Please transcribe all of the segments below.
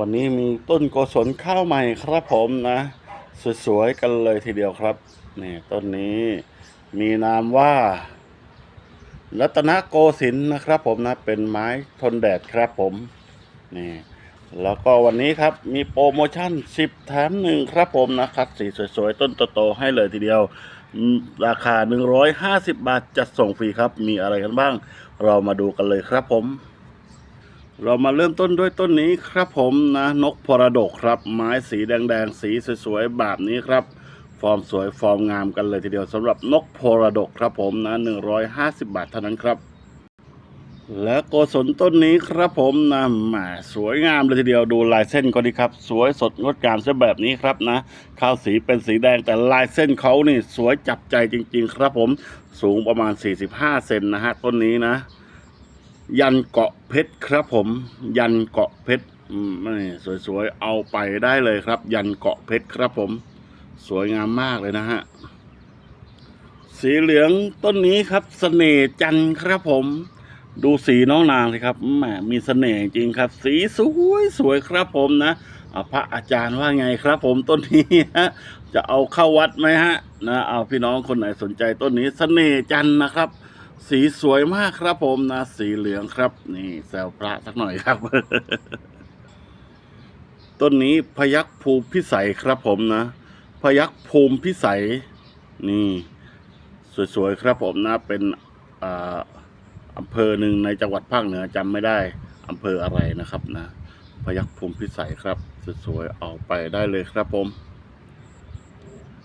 วันนี้มีต้นโกศลข้าวใหม่ครับผมนะ สวยๆกันเลยทีเดียวครับนี่ต้นนี้มีนามว่า รัตนโกสินนะครับผมนะเป็นไม้ทนแดดครับผมนี่แล้วก็วันนี้ครับมีโปรโมชั่น 10 แถมหนึ่งครับผมนะครับสีสวยๆ ต้นโตๆให้เลยทีเดียว ราคา 150 บาทจัดส่งฟรีครับ มีอะไรกันบ้าง เรามาดูกันเลยครับผม เรามาเริ่มต้นด้วยต้นนี้ครับผมนะนกพรดกครับ ไม้สีแดงๆ สีสวยๆแบบนี้ครับ ฟอร์มสวยฟอร์มงามกันเลยทีเดียวสำหรับนกพรดกครับผมนะ 150 บาทเท่านั้นครับ และโกศลต้นนี้ครับผมนะหมาสวยงามเลยทีเดียวดูลายเส้นก็ดีครับ สวยสดงดงามซะแบบนี้ครับนะข้าวสีเป็นสีแดงแต่ลายเส้นเขานี่สวยจับใจจริง ๆ ครับผมสูงประมาณ 45 เซนนะฮะต้นนี้นะ ยันเกาะเพชรครับผม ยันเกาะเพชรอืมนี่สวยๆ เอาไปได้เลยครับ ยันเกาะเพชรครับผม สวยงามมากเลยนะฮะ สีเหลืองต้นนี้ครับเสน่ห์จันครับผม ดูสีน้องนางสิครับแหมมีเสน่ห์จริงครับ สีสวยสวยครับผมนะพระอาจารย์ว่าไงครับผมต้นนี้ฮะจะเอาเข้าวัดไหมฮะนะเอาพี่น้องคนไหนสนใจต้นนี้เสน่ห์จันนะครับ สีสวยมากครับผมนะ สีเหลืองครับ นี่แซวพระสักหน่อยครับ ต้นนี้พยักภูมิพิสัยครับผมนะ พยักภูมิพิสัย นี่ สวยๆครับผมนะ เป็นอ่าอำเภอหนึ่งในจังหวัดภาคเหนือจำไม่ได้อำเภออะไรนะครับนะ พยักภูมิพิสัยครับสวยๆเอาไปได้เลยครับผม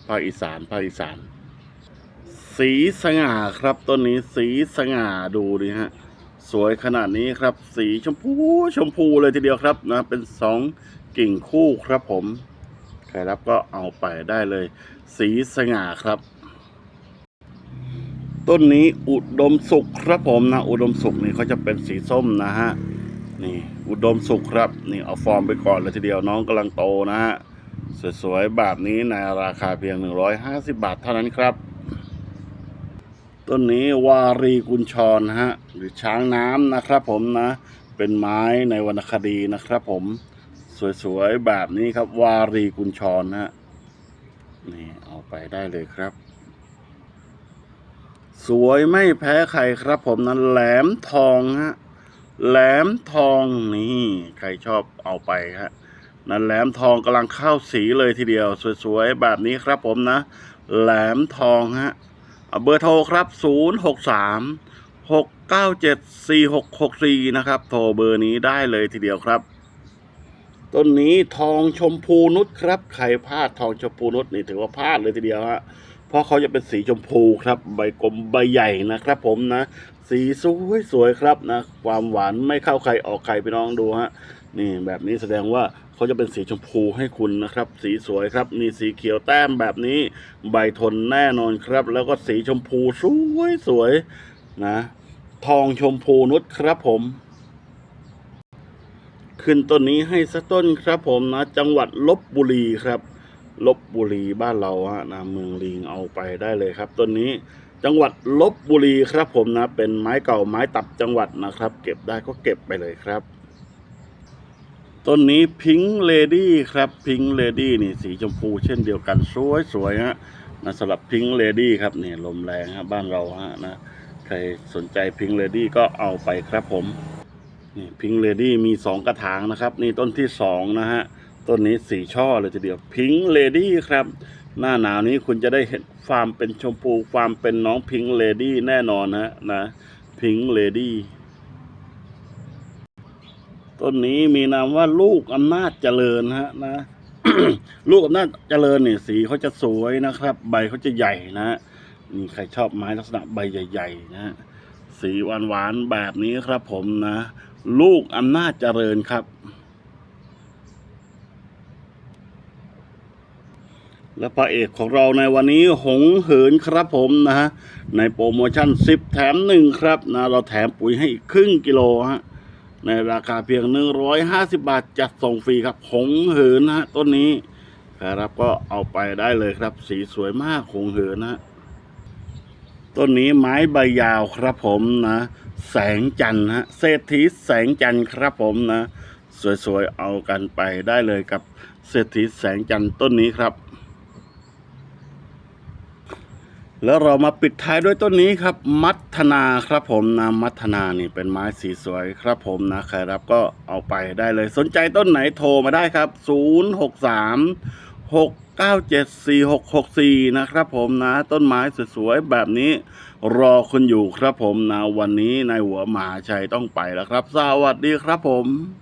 ภาคอีสานภาคอีสาน สีสง่าครับต้นนี้สีสง่าดูดิฮะ สวยขนาดนี้ครับ สีชมพูชมพูเลยทีเดียวครับนะ เป็นสองกิ่งคู่ครับผม ใครรับก็เอาไปได้เลย สีสง่าครับ ต้นนี้อุดมสุขครับผมนะ อุดมสุขนี่เขาจะเป็นสีส้มนะฮะนี่อุดมสุขครับ นี่เอาฟอร์มไปก่อนเลยทีเดียวน้องกำลังโตนะฮะสวยๆแบบนี้ในราคาเพียง 150 บาทเท่านั้นครับ ต้นนี้วารีกุญชรนฮะหรือช้างน้ำนะครับผมนะ เป็นไม้ในวรรณคดีนะครับผม สวยๆ แบบนี้ครับ วารีกุญชรนฮะนี่เอาไปได้เลยครับ สวยไม่แพ้ใครครับผมนั้นแหลมทองฮะแหลมทองนี่ใครชอบเอาไปฮะนั่นแหลมทองกำลังเข้าสีเลยทีเดียว สวยๆ แบบนี้ครับผมนะ แหลมทองฮะ เบอร์โทรครับ 0 6 3 6 9 7 4 6 6 4 นะครับ โทรเบอร์นี้ได้เลยทีเดียวครับ ต้นนี้ทองชมพูนุชครับ ใครพลาดทองชมพูนุชนี่ถือว่าพลาดเลยทีเดียวฮะ เพราะเขาจะเป็นสีชมพูครับ ใบกลมใบใหญ่นะครับ ผมนะ สีสวยสวยครับนะ ความหวานไม่เข้าใครออกใครพี่น้องดูฮะ นี่แบบนี้แสดงว่าเขาจะเป็นสีชมพูให้คุณนะครับ สีสวยครับ มีสีเขียวแต้มแบบนี้ ใบทนแน่นอนครับ แล้วก็สีชมพูสวยสวยๆนะ ทองชมพูนุชครับผมขึ้นต้นนี้ให้สักต้นครับผมนะ จังหวัดลบบุรีครับลบบุรีบ้านเราฮะนะเมืองลิงเอาไปได้เลยครับต้นนี้จังหวัดลบบุรีครับผมนะ เป็นไม้เก่าไม้ตับจังหวัดนะครับ เก็บได้ก็เก็บไปเลยครับ ต้นนี้พิงค์เลดี้ครับพิงค์เลดี้นี่สีชมพูเช่นเดียวกันสวยสวยฮะนะสำหรับพิงค์เลดี้ครับนี่ลมแรงฮะบ้านเราฮะนะใครสนใจพิงค์เลดี้ก็เอาไปครับผมนี่พิงค์เลดี้มีสองกระถางนะครับ นี่ต้นที่สองนะฮะต้นนี้สีช่อเลยทีเดียวพิงค์เลดี้ครับ หน้าหนาวนี้คุณจะได้เห็นความเป็นชมพูความเป็นน้องพิงค์เลดี้แน่นอนนะนะพิงค์เลดี้ ต้นนี้มีนามว่าลูกอำนาจเจริญฮะนะ ลูกอำนาจเจริญเนี่ยสีเขาจะสวยนะครับ ใบเขาจะใหญ่นะนี่ใครชอบไม้ลักษณะใบใหญ่ ๆ นะสีหวานๆแบบนี้ครับผมนะ ลูกอำนาจเจริญครับ และพระเอกของเราในวันนี้หงเหินครับผมนะฮะในโปรโมชั่น 10 แถม 1 ครับนะ เราแถมปุ๋ยให้อีกครึ่งกิโลฮะ ในราคาเพียง 150 บาท จัดส่งฟรีครับ หงเหินนะฮะต้นนี้ครับก็เอาไปได้เลยครับ สีสวยมากหงเหินนะต้นนี้ไม้ใบยาวครับผมนะ แสงจันทร์ฮะเศรษฐีแสงจันทร์ครับผมนะสสวยๆ เอากันไปได้เลยกับเศรษฐีแสงจันทร์ต้นนี้ครับ แล้วเรามาปิดท้ายด้วยต้นนี้ครับ มัทนาครับผมนะมัทนานี่เป็นไม้สีสวยครับผมนะใครรับก็เอาไปได้เลย สนใจต้นไหนโทรมาได้ครับ 0 6 3 6 9 7 4 6 6 4 นะครับผมนะต้นไม้สวยๆแบบนี้ รอคุณอยู่ครับผมนะวันนี้นายหัวหมาชัยต้องไปแล้วครับ สวัสดีครับผม